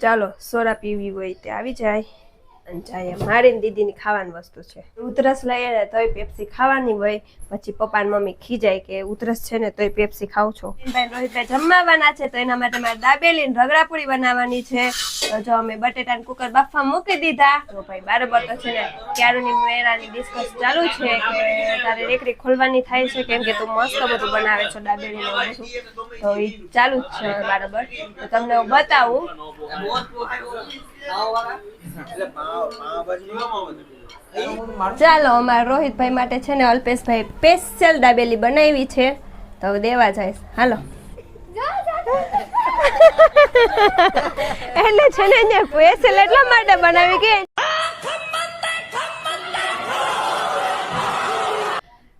ચાલો soda PV હોય તે આવી જાય. અને જાય મારીને દીદીની ખાવાની વસ્તુ છે. ઉધરસ લઈએ ને તોય પેપ્સી ખાવાની હોય, પછી પપ્પાની મમ્મી ખીજાય કે ઉધરસ છે ને તોય પેપ્સી ખાવ છો. ભાઈ રોહિતભાઈ જમવાના છે, તો એના માટે મારે દાબેલી રગડાપુડી બનાવવાની છે. જો અમે બટેટા કુકર બાફવા મૂકી દીધા. તો ભાઈ બરાબર તો છે ને ક્યારુની મેળાની ડિસ્કસ ચાલુ છે. કે તારે રેકડી ખોલવાની થાય છે, કેમ કે તું મસ્ત બધું બનાવે છો દાબેલી તો એ ચાલુ જ છે બરાબર તો તમને હું બતાવું. ચાલો, અમારા રોહિતભાઈ માટે છે ને અલ્પેશભાઈ સ્પેશિયલ દાબેલી બનાવી છે. તો દેવા જાય હાલો. એટલે છે ને અહીંયા સ્પેશિયલ એટલા માટે બનાવી કે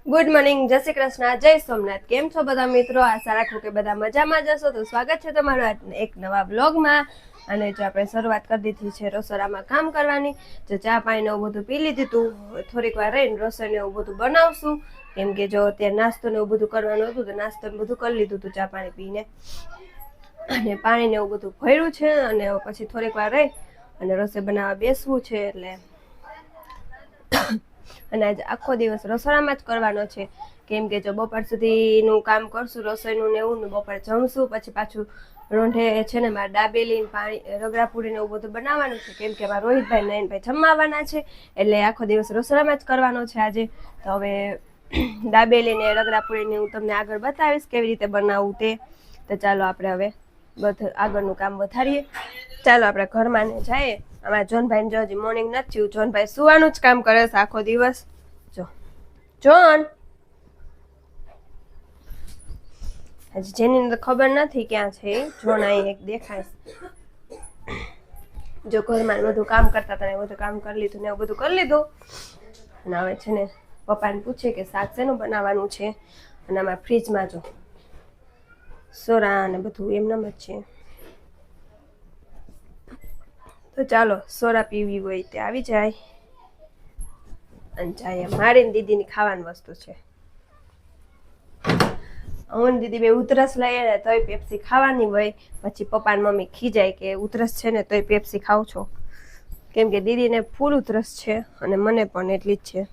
ગુડ મોર્નિંગ જય શ્રી કૃષ્ણ, જય સોમનાથ. કેમ છો બધા મિત્રો? આશા રાખું કે બધા મજામાં જશો તો સ્વાગત છે તમારું એક નવા બ્લોગમાં અને જો આપણે શરૂઆત કરી દીધી છે રસોડામાં કામ કરવાની જો ચા પાણીને એવું બધું પી લીધું હતું થોડીક વાર રહીને રસોઈને એવું બધું બનાવશું. કેમ કે જો અત્યારે નાસ્તો ને એવું બધું કરવાનું હતું, તો નાસ્તો ને બધું કરી લીધું હતું ચા પાણી પીને. અને પાણીને એવું બધું ભર્યું છે અને પછી થોડીક વાર રહી અને રસોઈ બનાવવા બેસવું છે એટલે. અને આજે આખો દિવસ રસોડામાં જ કરવાનો છે. કેમ કે જો બપોર સુધીનું કામ કરશું, રસોઈનું ને એવું ને બપોરે જમશું, પછી પાછું રોંઢે છે ને મારે દાબેલી પાણી રગડા પૂરી ને એવું બધું બનાવવાનું છે. કેમ કે મારા રોહિતભાઈ નયનભાઈ જમવાના છે, એટલે આખો દિવસ રસોડામાં જ કરવાનો છે આજે. તો હવે દાબેલી ને રગડા પૂરી ને હું તમને આગળ બતાવીશ કેવી રીતે બનાવવું તે. તો ચાલો આપણે હવે બધું, આગળનું કામ વધારીએ. ચાલો આપણે ઘરમાં ને જઈએ. અમારા જોનભાઈ જો હજી મોર્નિંગ નથી જોનભાઈ સુવાનું જ કામ કરે છે આખો દિવસ. જો, જોન હજી જેની તો ખબર નથી ક્યાં છે. જોન એક દેખાય. જો ઘરમાં બધું કામ કરતા હતા ને બધું કામ કરી લીધું ને એવું બધું કરી લીધું. અને હવે છે ને પપ્પાને પૂછે કે શાક શેનું બનાવવાનું છે? અને આમાં ફ્રીજમાં જો સોરા અને બધું એમનામ જ છે. તો ચાલો, સોરા પીવી હોય તે આવી જાય. અને જાય મારીને દીદીની ખાવાની વસ્તુ છે. હું દીદી બે ઉતરસ લઈએ ને તોય પેપ્સી ખાવાની હોય. પછી પપ્પા ને મમ્મી ખીજાય કે ઉતરસ છે ને તોય પેપ્સી ખાવ છો. કેમ કે દીદીને ફૂલ ઉતરસ છે અને મને પણ એટલી જ છે.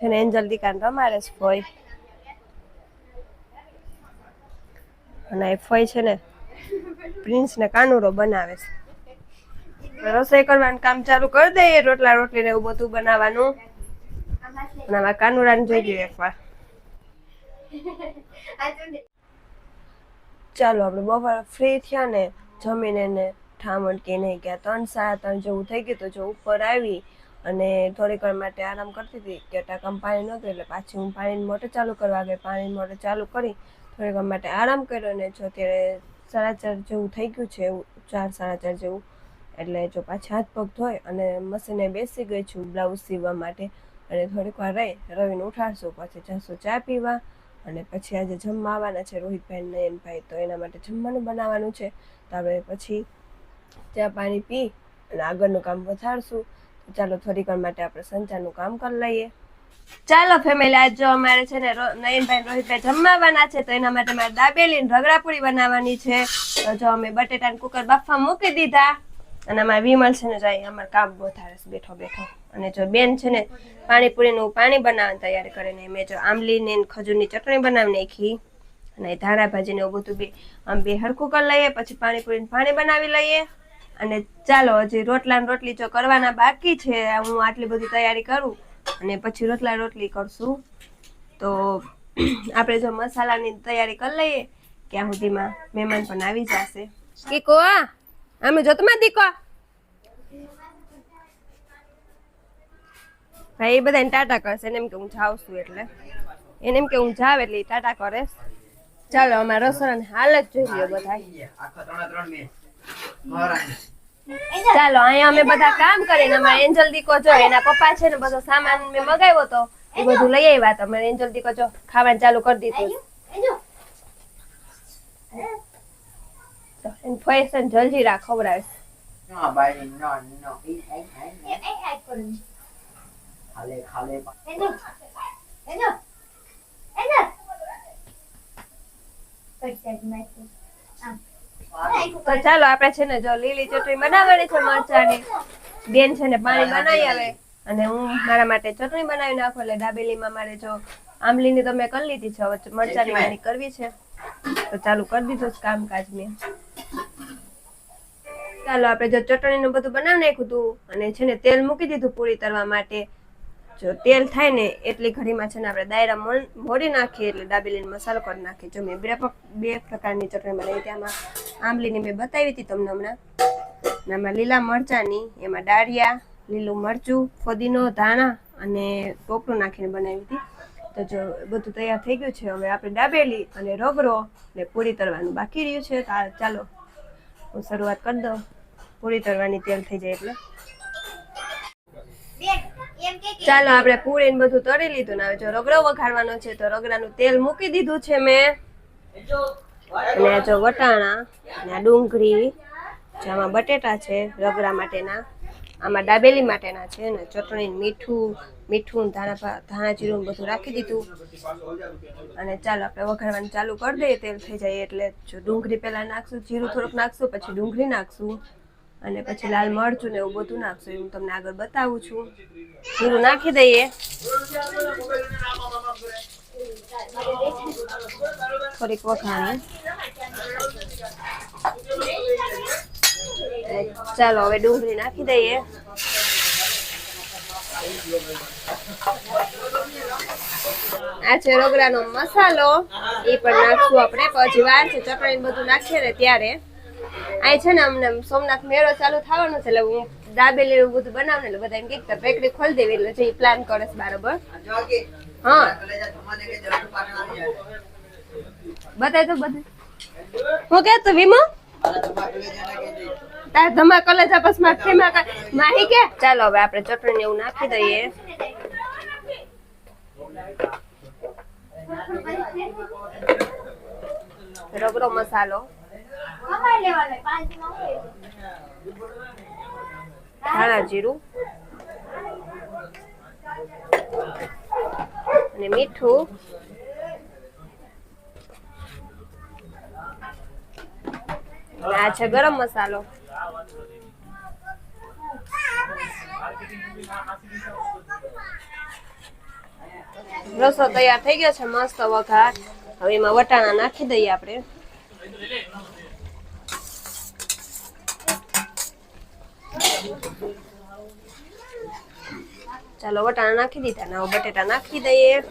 ને એન્જલ દીકાન રમાડે છે ફોય અને એ ફોય છે ને પ્રિન્સને કાનુરો બનાવે છે. રસોઈ કરવાનું કામ ચાલુ કરી દઈએ, રોટલા, રોટલી ને એવું બધું બનાવવાનું. અને આમાં કાનુરાને જોઈ લઈએ એકવાર. ચાલો, આપણે બપોર ફ્રી થયા ને જમીને ને ઠામણ કે નહીં ગયા ત્રણ સાડા ત્રણ જેવું થઈ ગયું તો જો ઉપર આવી અને થોડીક વાર માટે આરામ કરતી હતી. કે ટાંકામાં પાણી નહોતું એટલે પાછી હું પાણીની મોટર ચાલુ કરવા ગઈ. પાણીની મોટર ચાલુ કરી, થોડીક વાર માટે આરામ કર્યો ને જો અત્યારે સાડા ચાર જેવું થઈ ગયું છે એવું, ચાર સાડા ચાર જેવું. એટલે જો પાછા હાથ પગ ધોઈ અને મશીને બેસી ગઈ છું બ્લાઉઝ સીવવા માટે, અને થોડીક વાર રહી, રવિને ઉઠાડશું, પછી જશું ચા પીવા, અને પછી આજે જમવા આવવાના છે રોહિતભાઈ નયનભાઈ, તો એના માટે જમવાનું બનાવવાનું છે. તો આપણે પછી ચા પાણી પી અને આગળનું કામ વધારશું. ચાલો થોડીક વાર માટે આપણે સંચારનું કામ કરી લઈએ. ચાલો ફેમિલી આજ જો અમારે છે ને નયનભાઈ રોહિતભાઈ જમવાના છે, તો એના માટે મારે દાબેલી રગડાપુરી બનાવવાની છે. તો જો અમે બટેટા કુકર બાફવા મૂકી દીધા. અને અમારે વિમલ છે ને જાય અમારે કામ વધારે બેઠો બેઠો. અને જો બેન છે ને પાણીપુરીનું પાણી બનાવવાની તૈયારી કરીને મેં જો આંબલી ને ખજૂરની ચટણી બનાવી નાખી. અને ધાણા ભાજી ને એવું બધું બી, આમ બે હરખું કરી લઈએ, પછી પાણીપુરીનું પાણી બનાવી લઈએ. અને ચાલો, હજી રોટલા રોટલી જો કરવાના બાકી છે હું આટલી બધી તૈયારી કરું અને પછી રોટલા રોટલી કરશું. તો આપણે જો મસાલાની તૈયારી કરી લઈએ, ત્યાં સુધીમાં મહેમાન પણ આવી જશે. કીકો આ આમે જોતમાં દીકો. ભાઈ એ બધાને ટાટા કરશે. એને એમ કે હું જાઉં છું એટલે. એને એમ કે હું જાવ એટલે એ ટાટા કરે. ચાલો, અમારા રસોડાની હાલત જોઈ લ્યો બધા ચાલો, અહીંયા અમે બધા કામ કરીને અમારે એન્જલ દીકો જો, એના પપ્પા છે ને બધો સામાન મેં મગાવ્યો તો, એ બધું લઈ આવ્યા તો એન્જલ દીકો જો, ખાવાનું ચાલુ કરી દીધું. ફોઈ છે ને જલજીરા ખવડાવે No, baby, no, no. Eat, eat, eat. ખાલે ખાલે તો ચાલો આપણે છે ને જો લીલી ચટણી બનાવવાની છે મરચાની. બેન છે ને પાણી બનાવી આવે. અને હું મારા માટે ચટણી બનાવી નાખું એટલે દાબેલીમાં મારે જો આંબલીની તો મેં કરી લીધી છે હવે મરચાની મારી કરવી છે. તો ચાલુ કરી દીધું છે કામકાજ મેં ચાલો આપણે જો ચટણીનું બધું બનાવી નાખ્યું હતું અને છે ને તેલ મૂકી દીધું પૂરી તરવા માટે. જો તેલ થાય ને એટલી ઘડીમાં છે ને આપણે દાયરા મોડી નાખીએ એટલે દાબેલીનો મસાલો કરી નાખીએ. જો મેં બે બે પ્રકારની ચટણી બનાવી તેમાં આંબલીની મેં બતાવી હતી તમને હમણાં. આમાં લીલા મરચાની, એમાં ડાળિયા, લીલું મરચું, ફદીનો, ધાણા અને પોપડું નાખીને બનાવી હતી. તો જો બધું તૈયાર થઈ ગયું છે. હવે આપણે દાબેલી અને રગરો ને પૂરી તરવાનું બાકી રહ્યું છે. ચાલો હું શરૂઆત કરી દઉં. પૂરી તળવાની તેલ થઈ જાય એટલે. ચાલો આપણે પૂરી ને બધું તળી લીધું ને હવે જો રગડો વઘારવાનો છે તો રગડાનું તેલ મૂકી દીધું છે મેં. અને જો વટાણા આ ડુંગળી જેમાં બટેટા છે રગડા માટેના આમાં દાબેલી માટેના છે ને ચટણી મીઠું મીઠું, ધાણા ધાણા જીરું બધું રાખી દીધું. અને ચાલો આપણે વઘારવાનું ચાલુ કરી દઈએ, તેલ થઈ જાય એટલે જો ડુંગળી પહેલાં નાખશું, જીરું થોડુંક નાખશું, પછી ડુંગળી નાખશું, અને પછી લાલ મરચું ને એવું બધું નાખશું. હું તમને આગળ બતાવું છું. જીરું નાખી દઈએ. થોડીક વઘાણી ચાલો હવે ડુંગળી નાખી દઈએ. આ છે રગડાનો મસાલો. એ પણ નાખશું આપણે. પછી વાર છે, ચટણી બધું નાખીએ ને ત્યારે. આ છે ને અમને સોમનાથ મેળો ચાલુ થવાનો છે, એટલે હું દાબેલી એવું બધું બનાવું એટલે બધા એમ કે પેકડી ખોલી દેવી, એટલે જે પ્લાન કરે છે બરાબર હા. બતાય તો બધું હું કે તું, વીમો? તાર ધમા કલેજા બસમાં ખેમા કા માહી કે? ચાલો, હવે આપણે ચટણી એવું નાખી દઈએ. રગડો મસાલો. ધાણા જીરું. અને મીઠું. આ છે ગરમ મસાલો. રસો તૈયાર થઈ ગયો છે, મસ્ત વઘાર. હવે એમાં વટાણા નાખી દઈએ આપણે. ચાલો, વટાણા નાખી દીધા. ને બટેટા નાખી દઈએ.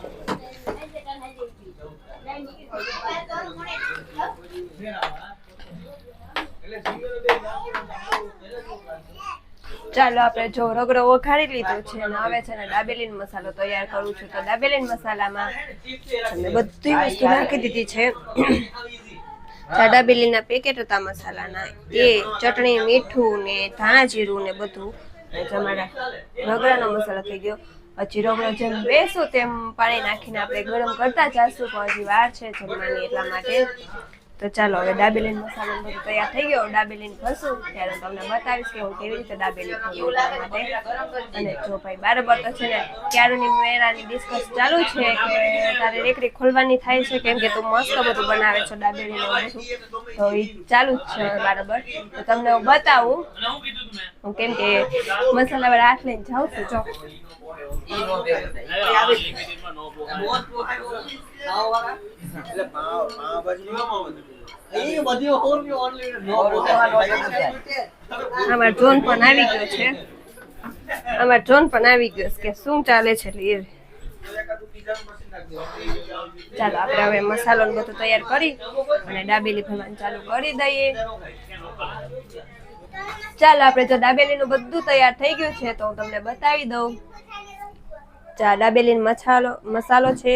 ચાલો, આપણે જો રગડો વઘારી લીધો છે અને હવે છે ને દાબેલીનો મસાલો તૈયાર કરું છું. તો દાબેલીન મસાલામાં મેં બધી વસ્તુ નાખી દીધી છે. આ દાબેલીના પેકેટ હતા મસાલાના. એ ચટણી, મીઠું ને ધાણા જીરું ને બધું. જમાડા રગડાનો મસાલો થઈ ગયો. પછી રગડો જેમ બેસો તેમ પાણી નાખીને આપણે ગરમ કરતા જશું. પણ હજી વાર છે જમવાની એટલા માટે. તો ચાલો હવે દાબેલીન મસાલો બધું તૈયાર થઈ ગયો. ડાબેલીન ભરશું ત્યારે તમને બતાવીશ કે હું કેવી રીતે ડાબેલી માટે. અને જો ભાઈ બરાબર તો છે ને, ક્યારની મેરાની ડિસ્કસ ચાલુ છે કે તારે રેકડી ખોલવાની થાય છે, કેમ કે તું મસ્ત બધું બનાવે છે દાબેલી ને બધું. તો એ ચાલુ જ છે બરાબર તો તમને હું બતાવું, હું કેમ કે મસાલા વાળા હાથ લઈને જાઉં છું, જો. અમાર ડ્રોન પણ આવી ગયો છે. અમાર ડ્રોન પણ આવી ગયો કે શું ચાલે છે એટલે ચાલો, આપણે હવે મસાલો ને બધું તૈયાર કરી અને ડાબેલી ભરવાનું ચાલુ કરી દઈએ. ચાલો, આપણે જો દાબેલીનું બધું તૈયાર થઈ ગયું છે તો હું તમને બતાવી દઉં. ચા મસાલો મસાલો છે,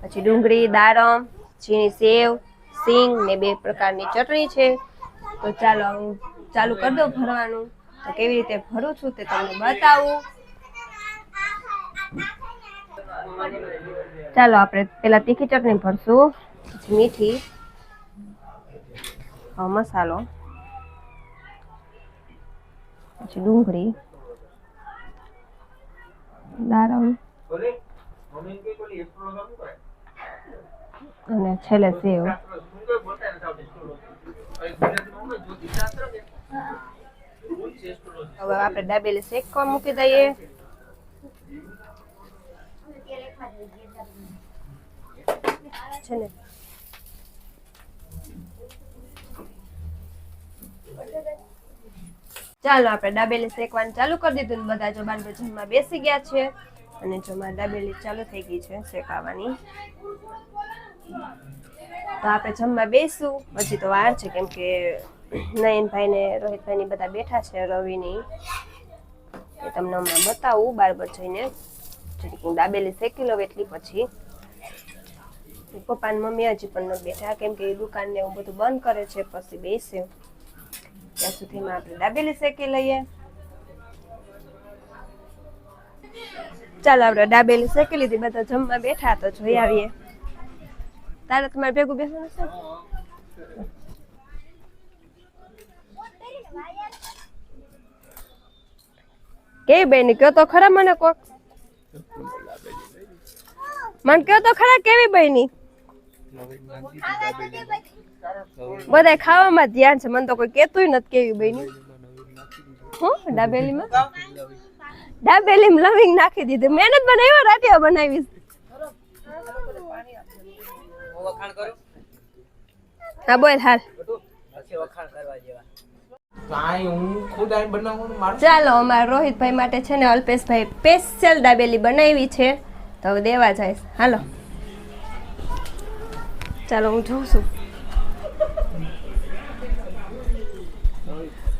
પછી ડુંગળી, દાડમ ઝીણી સેવ, સિંગ ને બે પ્રકારની ચટણી છે. તો ચાલો, હું ચાલુ કરી દઉં ભરવાનું. તો કેવી રીતે ભરું છું તે તમને બતાવું. ચાલો, આપણે પેલા તીખી ચટણી ભરશું, પછી મીઠી મસાલો, પછી ડુંગળી દારમ અને છેલ્લે સેવ. હવે આપણે ડાબેલી શેકવા મૂકી દઈએ. ચાલો આપણે ડાબેલી શેકવાનું ચાલુ કરી દીધું બધા જો બાર જમવા બેસી ગયા છે. અને જો મારી દાબેલી ચાલુ થઈ ગઈ છે શેકાવાની. તો આપણે જમવા બેસું. હજી તો વાર છે કેમ કે નયનભાઈ ને રોહિતભાઈ ની બધા બેઠા છે રવિની. એ તમને હમણાં બતાવું બારબર જઈને. દાબેલી શેકી લઉં એટલી પછી. પપ્પા મમ્મી હજી પણ નથી બેઠા કેમ કે દુકાન ને એવું બધું બંધ કરે છે, પછી બેસે. ત્યાં સુધીમાં આપણે દાબેલી શેકી લઈએ. ચાલો આપણે દાબેલી શેકી લીધી, બધા જમવા બેઠા તો જોઈ આવીએ. તારે તમારે ભેગું બેસવાનું છે? કેવી બેન કયો તો ખરા મને કોક? મને કયો તો ખરા કેવી બહેની બધા ખાવામાં ધ્યાન છે, મને તો કોઈ કેતુંય નથી કેવી બહેની હું? દાબેલીમાં દાબેલીમાં લવિંગ નાખી દીધું. મહેનત બનાવ્યો રાટિયા વખાણ હા બોલ હાલ. ચાલો અમારા રોહિતભાઈ માટે છે ને અલ્પેશભાઈ સ્પેશિયલ દાબેલી બનાવી છે. તો હવે દેવા જાય. હાલો. ચાલો હું જોઉં છું.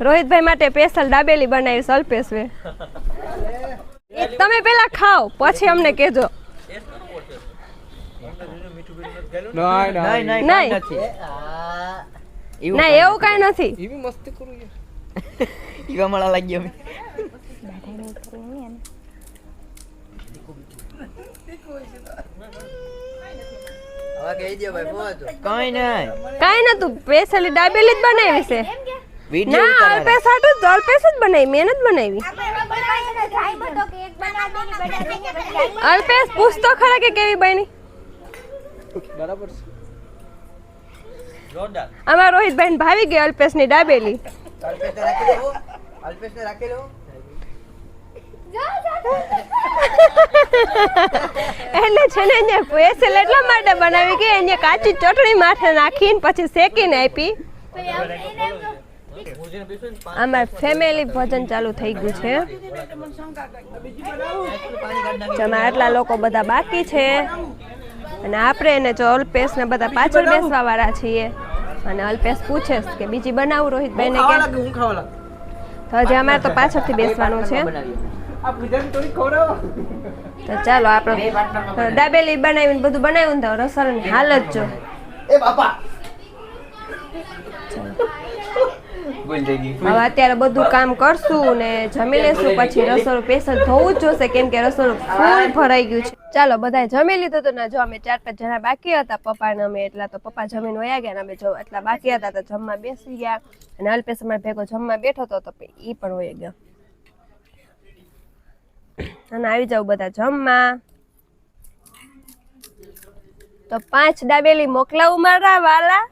રોહિતભાઈ માટે સ્પેશિયલ દાબેલી બનાવીશ અલ્પેશભાઈ. તમે પેલા ખાઓ પછી અમને કહેજો. ના એવું કઈ નથી. એવી મસ્તી કરું યાર. ઈવા મળા લાગી અમે હવે કહી દો ભાઈ પહોંચો કઈ નતું સ્પેશિયલી ડાબેલી જ બનાવી છે. ના અલ્પેશ જ અલ્પેશ જ બનાવી મહેનત બનાવી. અલ્પેશ પૂછતો ખરા કે કેવી બની? બરાબર છે. જોરદાર અમારા રોહિતભાઈ ભાવી ગઈ અલ્પેશની ડાબેલી. અલ્પેશ ને રાખી લો અલ્પેશ ને રાખી લો એટલે છે ને અહીંયા સ્પેશિયલ એટલા માટે બનાવી કે એને કાચી ચટણી માથે નાખીને પછી શેકીને આપી. અમાર ફેમિલી ભજન ચાલુ થઈ ગયું છે. જેમાં આટલા લોકો બધા બાકી છે અને આપણે એને જો અલ્પેશ ને બધા પાછળ બેસવા વાળા છીએ અને અલ્પેશ પૂછે કે બીજી બનાવું રોહિત બેને કે? તો હજી અમારે તો પાછળથી બેસવાનું છે. તો ચાલો આપણે દાબેલી બનાવીને બધું બનાવ્યું તો રસોડાની હાલત જો. એ બાપા હવે અત્યારે બધું કામ કરશું ને જમી લેશું પછી રસોડું સ્પેશિયલ થવું જ જોશે કેમ કે રસોડું ફૂલ ભરાઈ ગયું છે. ચાલો બધાએ જમી લીધું તો ને જો અમે ચાર પાંચ જણા બાકી હતા પપ્પા ને અમે એટલા તો પપ્પા જમીન વયા ગયા ને અમે જો એટલા બાકી હતા તો જમવા બેસી ગયા. અને અલ્પેશ અમારે ભેગો જમવા બેઠો હતો તો એ પણ વયા ગયો. અને આવી જાવ બધા જમવા. તો પાંચ દાબેલી મોકલાવું મારા વાલા.